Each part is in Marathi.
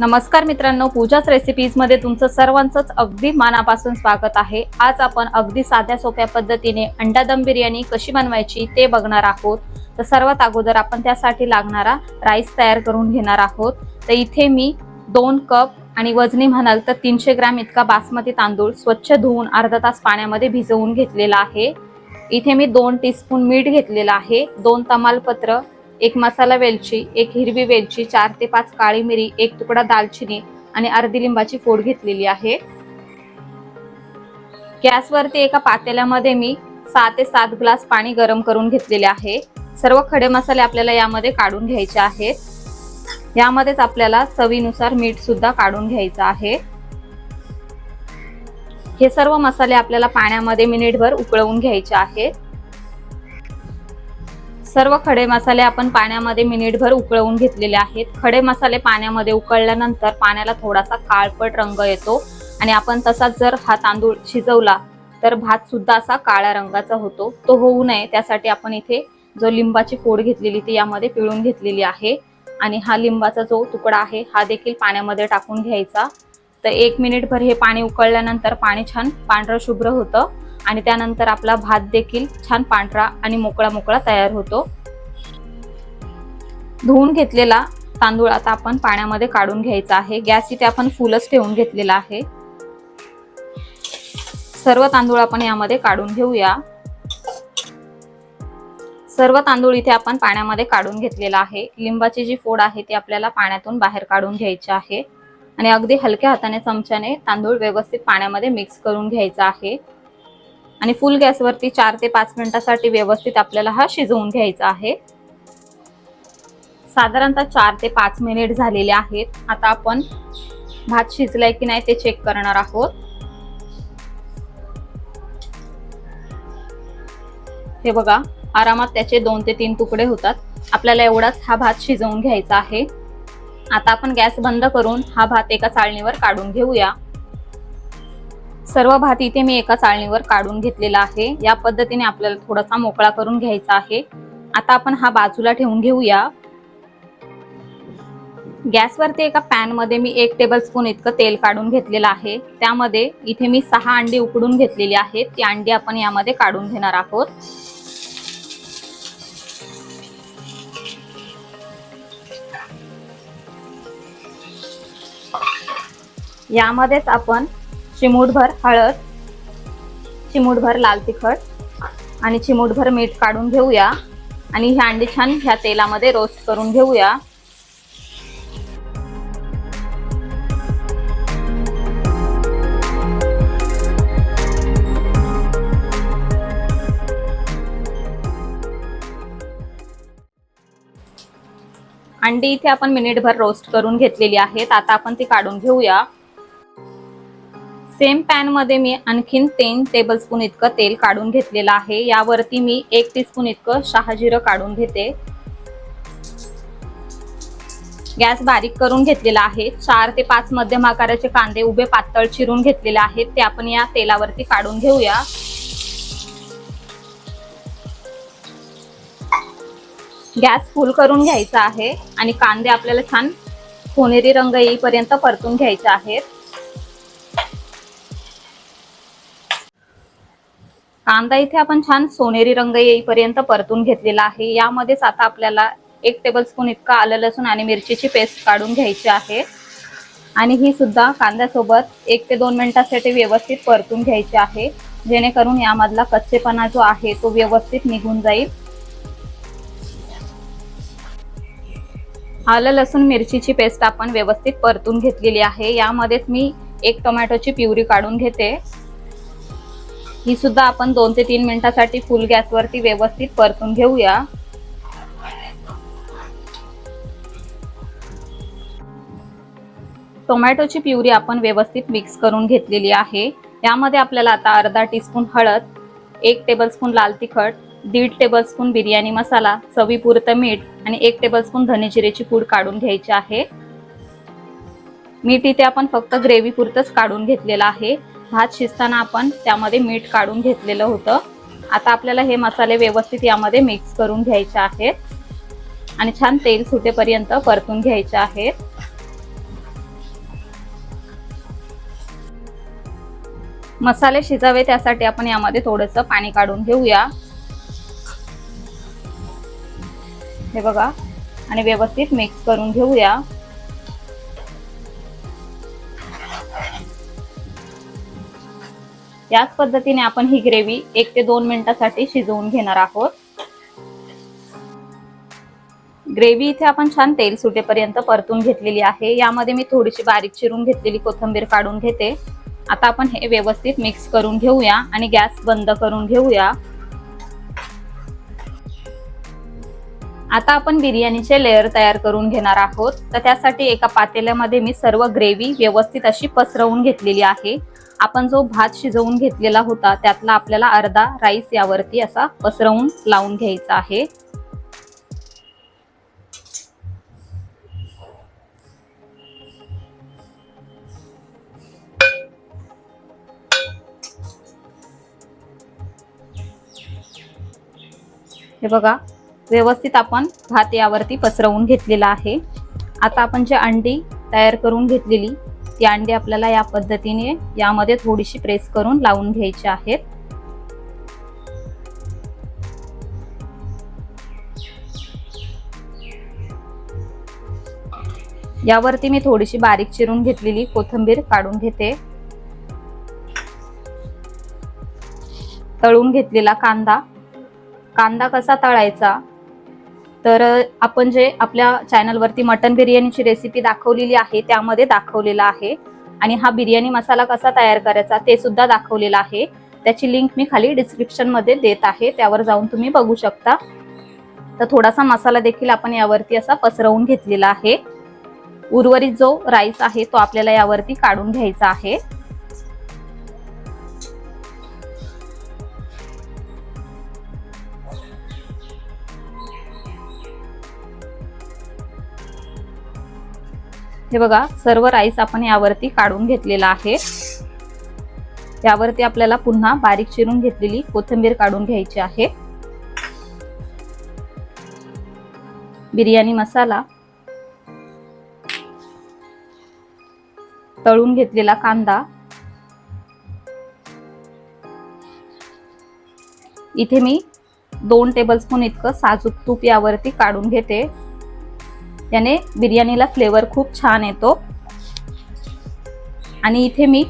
नमस्कार मित्रांनो पूजाच रेसिपीजमध्ये तुमचं सर्वांचंच अगदी मानापासून स्वागत आहे. आज आपण अगदी साध्या सोप्या पद्धतीने अंडा दम बिर्याणी कशी बनवायची ते बघणार आहोत. तर सर्वात अगोदर आपण त्यासाठी लागणारा राईस तयार करून घेणार आहोत. तर इथे मी दोन कप आणि वजनी म्हणाल तर तीनशे ग्रॅम इतका बासमती तांदूळ स्वच्छ धुवून अर्धा तास पाण्यामध्ये भिजवून घेतलेला आहे. इथे मी दोन टीस्पून मीठ घेतलेलं आहे. दोन तमालपत्र एक मसाला वेलची एक हिरवी वेलची चार ते पाच काळी मिरी एक तुकडा दालचिनी आणि अर्धी लिंबाची फोड घेतलेली आहे. गॅसवरती एका पातेल्यामध्ये मी सहा ते सात ग्लास पाणी गरम करून घेतलेले आहे. सर्व खडे मसाले आपल्याला यामध्ये काढून घ्यायचे आहेत. यामध्येच आपल्याला चवीनुसार मीठ सुद्धा काढून घ्यायचं आहे. हे सर्व मसाले आपल्याला पाण्यामध्ये मिनिटभर उकळवून घ्यायचे आहेत. सर्व खडे मसाले आपण पाण्यामध्ये मिनिटभर उकळवून घेतलेले आहेत. खडे मसाले पाण्यामध्ये उकळल्यानंतर पाण्याला थोडासा काळपट रंग येतो आणि आपण तसाच जर हा तांदूळ शिजवला तर भात सुद्धा असा काळ्या रंगाचा होतो. तो होऊ नये त्यासाठी आपण इथे जो लिंबाची फोड घेतलेली ती यामध्ये पिळून घेतलेली आहे. आणि हा लिंबाचा जो तुकडा आहे हा देखील पाण्यामध्ये टाकून घ्यायचा. तर एक मिनिटभर हे पाणी उकळल्यानंतर पाणी छान पांढरं शुभ्र होतं. आणि त्यानंतर आपला भात देखील छान पांढरा आणि मोकळा मोकळा तयार होतो. धुवून घेतलेला तांदूळ आता आपण पाण्यामध्ये काढून घ्यायचा आहे. गॅस इथे आपण फुलच ठेवून घेतलेला आहे. सर्व तांदूळ आपण यामध्ये काढून घेऊया. सर्व तांदूळ इथे आपण पाण्यामध्ये काढून घेतलेला आहे. लिंबाची जी फोड आहे ती आपल्याला पाण्यातून बाहेर काढून घ्यायची आहे. आणि अगदी हलक्या हाताने चमच्याने तांदूळ व्यवस्थित पाण्यामध्ये मिक्स करून घ्यायचा आहे. आणि फुल गॅसवरती चार ते पाच मिनिटासाठी व्यवस्थित आपल्याला हा शिजवून घ्यायचा आहे. साधारणतः चार ते पाच मिनिट झालेले आहेत. आता आपण भात शिजलाय की नाही ते चेक करणार आहोत. हे बघा आरामात त्याचे दोन ते तीन तुकडे होतात. आपल्याला एवढाच हा भात शिजवून घ्यायचा आहे. आता आपण गॅस बंद करून हा भात एका चाळणीवर काढून घेऊया. सर्व भात इथे मी एका चाळणीवर काढून घेतलेला आहे. या पद्धतीने आपल्याला थोडासा मोकळा करून घ्यायचा आहे. आता आपण हा बाजूला ठेवून घेऊया. गॅसवरती एका पॅनमध्ये मी एक टेबल स्पून इतकं तेल काढून घेतलेलं आहे. त्यामध्ये इथे मी सहा अंडी उकडून घेतलेली आहेत. ती अंडी आपण यामध्ये काढून घेणार आहोत. यामध्येच आपण चिमूटभर हळद चिमूटभर लाल तिखट आणि चिमूटभर मीठ काढून घेऊया. आणि ही अंडी छान ह्या तेलामध्ये रोस्ट करून घेऊया. अंडी इथे आपण मिनिटभर रोस्ट करून घेतलेली आहेत. आता आपण ती काढून घेऊया. सेम पॅनमध्ये मी आणखीन तीन टेबलस्पून इतकं तेल काढून घेतलेलं आहे. यावरती मी एक टीस्पून इतकं शहाजिरं काढून घेते. गॅस बारीक करून घेतलेला आहे. चार ते पाच मध्यम आकाराचे कांदे उभे पातळ चिरून घेतलेले आहेत. ते आपण या तेलावरती काढून घेऊया. गॅस फुल करून घ्यायचा आहे आणि कांदे आपल्याला छान सोनेरी रंग येईपर्यंत परतून घ्यायचे आहेत. कांदा इथे आपण छान सोनेरी रंग येईपर्यंत परतून घेतलेला आहे. यामध्येच आता आपल्याला एक टेबलस्पून इतका आलं लसूण आणि मिरचीची पेस्ट काढून घ्यायची आहे. आणि ही सुद्धा कांद्यासोबत एक ते दोन मिनिटासाठी व्यवस्थित परतून घ्यायची आहे. जेणेकरून यामधला कच्चेपणा जो आहे तो व्यवस्थित निघून जाईल. आलं लसूण मिरचीची पेस्ट आपण व्यवस्थित परतून घेतलेली आहे. यामध्येच मी एक टोमॅटोची प्युरी काढून घेते. ही सुद्धा आपण दोन ते तीन मिनिटासाठी फुल गॅसवरती व्यवस्थित परतून घेऊया. टोमॅटोची प्युरी आपण व्यवस्थित मिक्स करून घेतलेली आहे. यामध्ये आपल्याला आता अर्धा टीस्पून हळद एक टेबलस्पून लाल तिखट दीड टेबलस्पून बिर्याणी मसाला चवीपुरतं मीठ आणि एक टेबलस्पून धनेजिरेची पूड काढून घ्यायची आहे. मीठ इथे आपण फक्त ग्रेव्हीपुरतंच काढून घेतलेलं आहे. भात शिजताना आपण त्यामध्ये मीठ काढून घेतलेलं होतं. आता आपल्याला हे मसाले व्यवस्थित यामध्ये मिक्स करून घ्यायचे आहेत. आणि छान तेल सुटेपर्यंत परतून घ्यायचे आहेत. मसाले शिजावे त्यासाठी आपण यामध्ये थोडंसं पाणी काढून घेऊया. हे बघा. आणि व्यवस्थित मिक्स करून घेऊया. याच पद्धतीने आपण ही ग्रेव्ही एक ते दोन मिनिटासाठी शिजवून घेणार आहोत. ग्रेव्ही इथे आपण छान तेल सुटेपर्यंत परतून घेतलेली आहे. यामध्ये मी थोडीशी बारीक चिरून घेतलेली कोथिंबीर काढून घेते. आता आपण हे व्यवस्थित मिक्स करून घेऊया आणि गॅस बंद करून घेऊया. आता आपण बिर्याणीचे लेअर तयार करून घेणार आहोत. तर त्यासाठी एका पातेल्यामध्ये मी सर्व ग्रेव्ही व्यवस्थित अशी पसरवून घेतलेली आहे. आपण जो भात शिजवून घेतलेला होता त्यातला आपल्याला अर्धा राईस यावरती असा पसरवून लावून घ्यायचा आहे. हे बघा व्यवस्थित आपण भात यावरती पसरवून घेतलेला आहे. आता आपण जे अंडी तयार करून घेतलेली ती अंडी आपल्याला या पद्धतीने यामध्ये थोडीशी प्रेस करून लावून घ्यायची आहेत. यावरती मी थोडीशी बारीक चिरून घेतलेली कोथिंबीर काढून घेते. तळून घेतलेला कांदा. कांदा कसा तळायचा? तर आपण जे आपल्या चॅनलवरती मटन बिर्याणीची रेसिपी दाखवलेली आहे त्यामध्ये दाखवलेला आहे. आणि हा बिर्याणी मसाला कसा तयार करायचा ते सुद्धा दाखवलेला आहे. त्याची लिंक मी खाली डिस्क्रिप्शनमध्ये देत आहे त्यावर जाऊन तुम्ही बघू शकता. तर थोडासा मसाला देखील आपण यावरती असा पसरवून घेतलेला आहे. उर्वरित जो राईस आहे तो आपल्याला यावरती काढून घ्यायचा आहे. हे बघा सर्व राईस आपण यावरती काढून घेतलेला आहे. यावरती आपल्याला पुन्हा बारीक चिरून घेतलेली कोथिंबीर काढून घ्यायची आहे. बिर्याणी मसाला. तळून घेतलेला कांदा. इथे मी दोन टेबलस्पून इतकं साजूक तूप यावरती काढून घेते. याने बिर्याणीला फ्लेवर खूप छान येतो. आणि इथे मी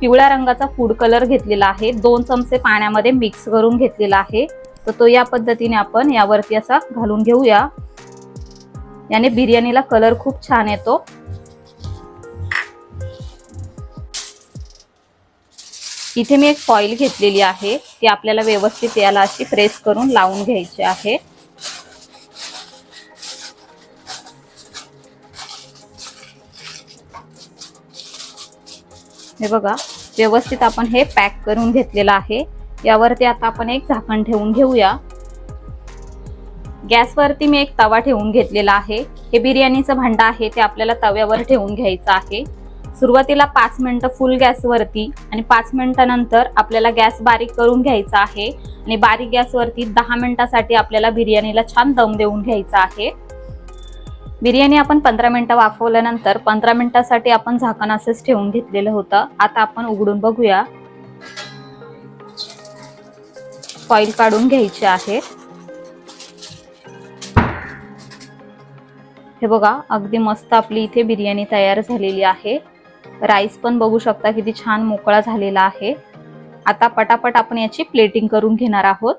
पिवळ्या रंगाचा फूड कलर घेतलेला आहे. दोन चमचे पाण्यामध्ये मिक्स करून घेतलेला आहे. तर तो या पद्धतीने आपण यावरती असा घालून घेऊया. याने बिर्याणीला कलर खूप छान येतो. इथे मी एक फॉईल घेतलेली आहे. ती आपल्याला व्यवस्थित याला अशी प्रेस करून लावून घ्यायची आहे. हे बघा व्यवस्थित आपण हे पॅक करून घेतलेलं आहे. यावरती आता आपण एक झाकण ठेवून घेऊया. गॅसवरती मी एक तवा ठेवून घेतलेला आहे. हे बिर्याणीचं भांड आहे ते आपल्याला तव्यावर ठेवून घ्यायचं आहे. सुरुवातीला पाच मिनटं फुल गॅसवरती आणि पाच मिनटानंतर आपल्याला गॅस बारीक करून घ्यायचा आहे. आणि बारीक गॅसवरती दहा मिनटासाठी आपल्याला बिर्याणीला छान दम देऊन घ्यायचा आहे. बिर्याणी आपण पंधरा मिनिटं वाफवल्यानंतर पंधरा मिनिटासाठी आपण झाकण असंच ठेवून घेतलेलं होतं. आता आपण उघडून बघूया. फॉईल काढून घ्यायची आहे. हे बघा अगदी मस्त आपली इथे बिर्याणी तयार झालेली आहे. राईस पण बघू शकता किती छान मोकळा झालेला आहे. आता पटापट आपण याची प्लेटिंग करून घेणार आहोत.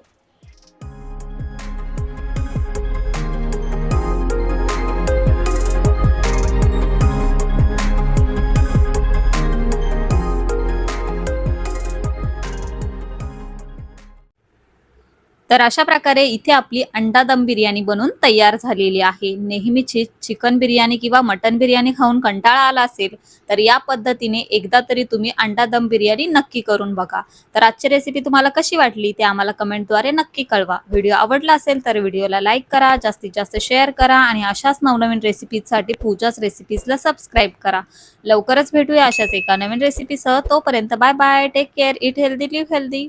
तर अशा प्रकारे इथे आपली अंडा दम बिर्याणी बनून तयार झालेली आहे. नेहमीची चिकन बिर्याणी किंवा मटन बिर्याणी खाऊन कंटाळा आला असेल तर या पद्धतीने एकदा तरी तुम्ही अंडा दम बिर्याणी नक्की करून बघा. तर आजची रेसिपी तुम्हाला कशी वाटली ते आम्हाला कमेंटद्वारे नक्की कळवा. व्हिडिओ आवडला असेल तर व्हिडिओला लाईक करा जास्तीत जास्त शेअर करा आणि अशाच नवनवीन रेसिपीजसाठी पूजाच रेसिपीजला सबस्क्राईब करा. लवकरच भेटूया अशाच एका नवीन रेसिपीसह तोपर्यंत bye bye take care eat healthy live healthy